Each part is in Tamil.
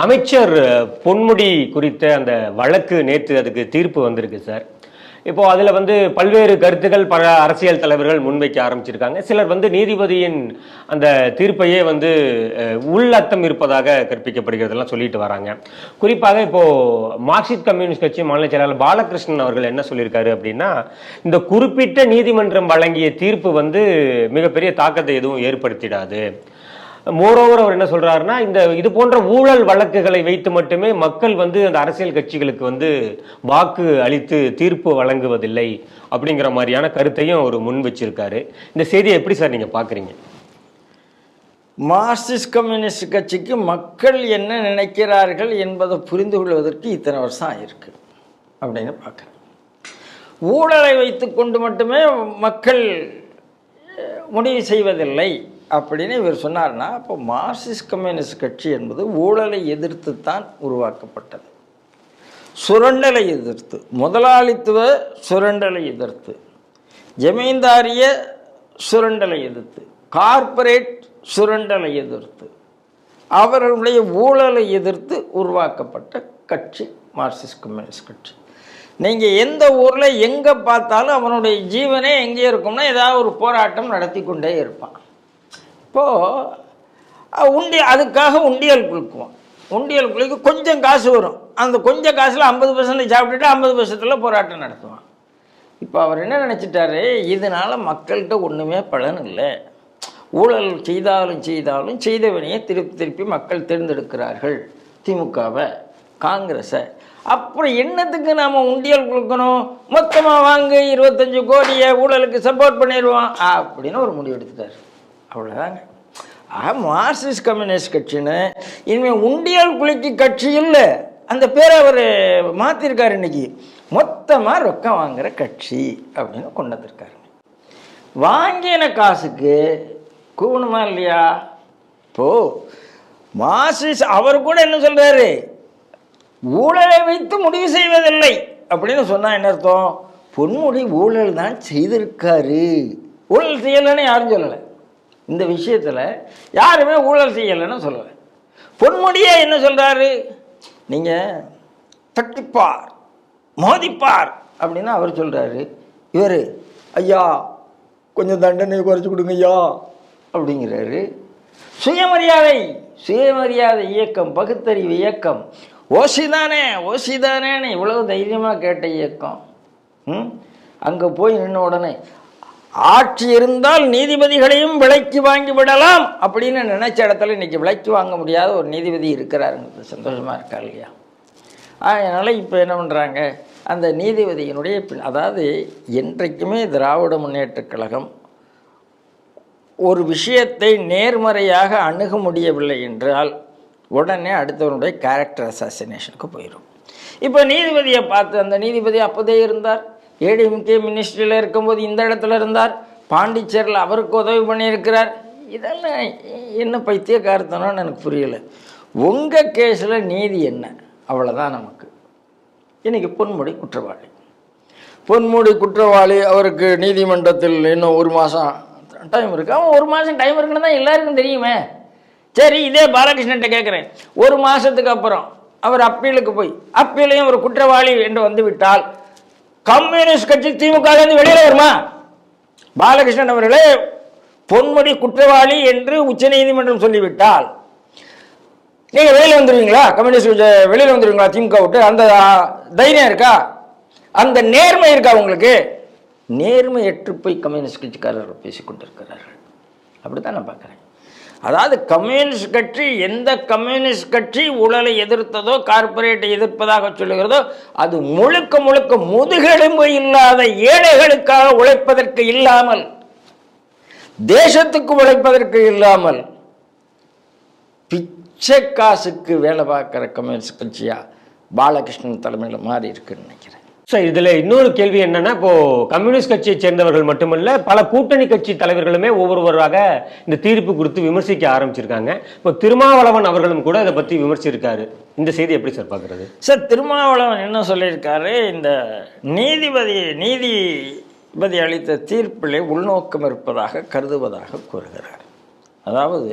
அமைச்சர் பொன்முடி குறித்த அந்த வழக்கு நேற்று அதுக்கு தீர்ப்பு வந்திருக்கு சார். இப்போ அதில் வந்து பல்வேறு கருத்துக்கள் பல அரசியல் தலைவர்கள் முன்வைக்க ஆரம்பிச்சிருக்காங்க. சிலர் வந்து நீதிபதியின் அந்த தீர்ப்பையே வந்து உள்ளத்தம் இருப்பதாக கற்பிக்கப்படுகிறதெல்லாம் சொல்லிட்டு வராங்க. குறிப்பாக இப்போ மார்க்சிஸ்ட் கம்யூனிஸ்ட் கட்சி மாநில செயலாளர் பாலகிருஷ்ணன் அவர்கள் என்ன சொல்லியிருக்காரு அப்படின்னா இந்த குறிப்பிட்ட நீதிமன்றம் வழங்கிய தீர்ப்பு வந்து மிகப்பெரிய தாக்கத்தை எதுவும் ஏற்படுத்திடாது. மோரோவர் அவர் என்ன சொல்றாருன்னா இந்த இது போன்ற ஊழல் வழக்குகளை வைத்து மட்டுமே மக்கள் வந்து அந்த அரசியல் கட்சிகளுக்கு வந்து வாக்கு அளித்து தீர்ப்பு வழங்குவதில்லை அப்படிங்கிற மாதிரியான கருத்தையும் அவர் முன் வச்சிருக்காரு. இந்த செய்தியை எப்படி சார் நீங்க பாக்குறீங்க? மார்க்சிஸ்ட் கம்யூனிஸ்ட் கட்சிக்கு மக்கள் என்ன நினைக்கிறார்கள் என்பதை புரிந்து கொள்வதற்கு இத்தனை வருஷம் ஆயிருக்கு அப்படின்னு பார்க்குறேன் ஊழலை வைத்து கொண்டு மட்டுமே மக்கள் முடிவு செய்வதில்லை. அப்படின்னு இவர் சொன்னார்னா அப்போ மார்க்சிஸ்ட் கம்யூனிஸ்ட் கட்சி என்பது ஊழலை எதிர்த்து தான் உருவாக்கப்பட்டது. சுரண்டலை எதிர்த்து முதலாளித்துவ சுரண்டலை எதிர்த்து ஜமீன்தாரிய சுரண்டலை எதிர்த்து கார்ப்பரேட் சுரண்டலை எதிர்த்து அவர்களுடைய ஊழலை எதிர்த்து உருவாக்கப்பட்ட கட்சி மார்க்சிஸ்ட் கம்யூனிஸ்ட் கட்சி. நீங்கள் எந்த ஊரில் எங்கே பார்த்தாலும் அவனுடைய ஜீவனே எங்கே இருக்கும்னா ஏதாவது ஒரு போராட்டம் நடத்தி கொண்டே இருப்பான். இப்போது உண்டி அதுக்காக உண்டியல் குளிக்குவோம் உண்டியல் குளிக்க கொஞ்சம் காசு வரும். அந்த கொஞ்சம் காசில் ஐம்பது பர்சன்ட் சாப்பிட்டுட்டு ஐம்பது பர்சன்ட்டில் போராட்டம் நடத்துவான். இப்போ அவர் என்ன நினச்சிட்டாரு? இதனால் மக்கள்கிட்ட ஒன்றுமே பலன் இல்லை. ஊழல் செய்தாலும் செய்தாலும் செய்தவனையே திருப்பி திருப்பி மக்கள் தேர்ந்தெடுக்கிறார்கள். திமுகவை காங்கிரஸை அப்புறம் என்னத்துக்கு நாம் உண்டியல் கொடுக்கணும்? மொத்தமாக வாங்க இருபத்தஞ்சு கோடியை ஊழலுக்கு சப்போர்ட் பண்ணிடுவோம் அப்படின்னு ஒரு முடிவு எடுத்துட்டார். அவ்வளோதாங்க ஆ மார்க்சிஸ்ட் கம்யூனிஸ்ட் கட்சின்னு இனிமேல் உண்டியல் குலுக்கி கட்சி இல்லை. அந்த பேரை அவர் மாற்றிருக்காரு இன்னைக்கு. மொத்தமாக ரொக்கம் வாங்குற கட்சி அப்படின்னு கொண்டு வந்திருக்காரு. வாங்கின காசுக்கு கூவணுமா இல்லையா? இப்போ மார்க்சிஸ்ட் அவர் கூட என்ன சொல்கிறாரு ஊழலை வைத்து முடிவு செய்வதில்லை அப்படின்னு சொன்னால் என்ன அர்த்தம்? பொன்முடி ஊழல் தான் செய்திருக்காரு. ஊழல் செய்யலைன்னு யாரும் சொல்லலை. இந்த விஷயத்தில் யாருமே ஊழல் செய்யலைன்னு சொல்லலை. பொன்முடியே என்ன சொல்கிறாரு நீங்கள் தட்டிப்பார் மோதிப்பார் அப்படின்னு அவர் சொல்கிறாரு இவர் ஐயா கொஞ்சம் தண்டனை குறைச்சி கொடுங்க ஐயா அப்படிங்கிறாரு. சுயமரியாதை சுயமரியாதை இயக்கம் பகுத்தறிவு இயக்கம். ஓசிதானே ஓசிதானேன்னு இவ்வளவு தைரியமாக கேட்ட இயக்கம். ம்? அங்கே போய் நின்ன உடனே ஆட்சி இருந்தால் நீதிபதிகளையும் விலைக்கு வாங்கி விடலாம் அப்படின்னு நினைச்ச இடத்துல இன்னைக்கு விலைக்கு வாங்க முடியாத ஒரு நீதிபதி இருக்கிறாருங்கிறது சந்தோஷமாக இருக்கா இல்லையா? அதனால் இப்போ என்ன பண்ணுறாங்க அந்த நீதிபதியினுடைய அதாவது என்றைக்குமே திராவிட முன்னேற்றக் கழகம் ஒரு விஷயத்தை நேர்மறையாக அணுக முடியவில்லை என்றால் உடனே அடுத்தவனுடைய கேரக்டர் அசாசினேஷனுக்கு போயிடும் இப்போ நீதிபதியை பார்த்து அந்த நீதிபதி அப்போதே இருந்தார். ஏடிஎம்கே மினிஸ்ட்ரியில் இருக்கும்போது இந்த இடத்துல இருந்தார். பாண்டிச்சேரியில் அவருக்கு உதவி பண்ணியிருக்கிறார். இதெல்லாம் என்ன பைத்தியக்காரத்தனம்னு எனக்கு புரியலை. உங்கள் கேஸில் நீதி என்ன? அவ்வளோதான் நமக்கு. இன்றைக்கி பொன்முடி குற்றவாளி. பொன்முடி குற்றவாளி அவருக்கு நீதிமன்றத்தில் இன்னும் ஒரு மாதம் டைம் இருக்குது அவன் ஒரு மாதம் டைம் இருக்குன்னு தான் எல்லாருக்கும் தெரியுமே. சரி இதே பாலகிருஷ்ணன்ட்ட கேட்குறேன் ஒரு மாதத்துக்கு அப்புறம் அவர் அப்பீலுக்கு போய் அப்பீலையும் ஒரு குற்றவாளி என்று வந்து விட்டால் கம்யூனிஸ்ட் கட்சி திமுக வெளியில வருமா? பாலகிருஷ்ணன் அவர்களே பொன்மொழி குற்றவாளி என்று உச்சநீதிமன்றம் சொல்லிவிட்டால் நீங்க வெளியில வந்துருவீங்களா? கம்யூனிஸ்ட் வெளியில வந்துருவீங்களா? திமுக விட்டு? அந்த தைரியம் இருக்கா? அந்த நேர்மை இருக்கா உங்களுக்கு? நேர்மையற்று போய் கம்யூனிஸ்ட் கட்சிக்காரர்கள் பேசிக் கொண்டிருக்கிறார்கள் அப்படித்தான் நான் பார்க்குறேன். அதாவது கம்யூனிஸ்ட் கட்சி எந்த கம்யூனிஸ்ட் கட்சி ஊழலை எதிர்த்ததோ கார்ப்பரேட்டை எதிர்ப்பதாக சொல்லுகிறதோ அது முழுக்க முழுக்க முதுகெலும்பு இல்லாத ஏழைகளுக்காக உழைப்பதற்கு இல்லாமல் தேசத்துக்கு உழைப்பதற்கு இல்லாமல் பிச்சை காசுக்கு வேலை பார்க்குற கம்யூனிஸ்ட் கட்சியாக பாலகிருஷ்ணன் தலைமையில் மாறி இருக்குன்னு நினைக்கிறேன். சார் இதில் இன்னொரு கேள்வி என்னன்னா இப்போ கம்யூனிஸ்ட் கட்சியை சேர்ந்தவர்கள் மட்டுமல்ல பல கூட்டணி கட்சி தலைவர்களுமே ஒவ்வொருவராக இந்த தீர்ப்பு குறித்து விமர்சிக்க ஆரம்பிச்சிருக்காங்க. இப்போ திருமாவளவன் அவர்களும் கூட இதை பற்றி விமர்சிச்சிருக்காரு. இந்த செய்தி எப்படி சார் பார்க்குறது? சார் திருமாவளவன் என்ன சொல்லியிருக்காரு? இந்த நீதிபதி நீதிபதி அளித்த தீர்ப்பிலே உள்நோக்கம் இருப்பதாக கருதுவதாக கூறுகிறார். அதாவது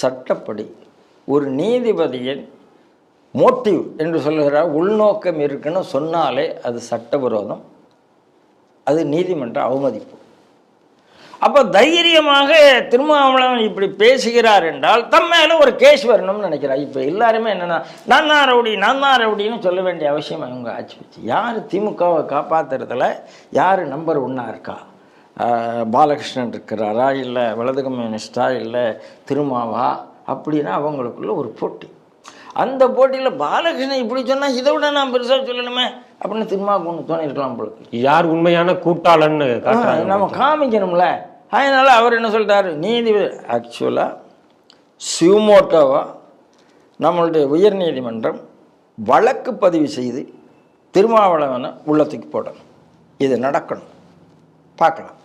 சட்டப்படி ஒரு நீதிபதியின் மோட்டிவ் என்று சொல்கிறார் உள்நோக்கம் இருக்குன்னு சொன்னாலே அது சட்டவிரோதம். அது நீதிமன்ற அவமதிப்பு. அப்போ தைரியமாக திருமாவளவன் இப்படி பேசுகிறார் என்றால் தம் மேலே ஒரு கேஸ் வரணும்னு நினைக்கிறார். இப்போ எல்லாருமே என்னென்னா நான் தான் ரவுடி நான் தான் ரவுடின்னு சொல்ல வேண்டிய அவசியம் அவங்க ஆச்சு வச்சு யார் திமுகவை காப்பாற்றுறதுல யார் நம்பர் ஒன்றா இருக்கா? பாலகிருஷ்ணன் இருக்கிறாரா? இல்லை வலது கம்யூனிஸ்டா இல்லை திருமாவா? அப்படின்னா அவங்களுக்குள்ள ஒரு போட்டி. அந்த போட்டியில் பாலகிருஷ்ணன் இப்படி சொன்னால் இதை விட நான் பெருசாக சொல்லணுமே அப்படின்னு திருமாவுக்கு ஒன்று தோணியிருக்கலாம் போல யார் உண்மையான கூட்டாளன்னு நம்ம காமிக்கணும்ல. அதனால அவர் என்ன சொல்லிட்டாரு? நீதிபதி ஆக்சுவலாக சிவமோட்டோவா நம்மளுடைய உயர் நீதிமன்றம் வழக்கு பதிவு செய்து திருமாவளவனை உள்ளத்துக்கு போடணும். இது நடக்கணும். பார்க்கலாம்.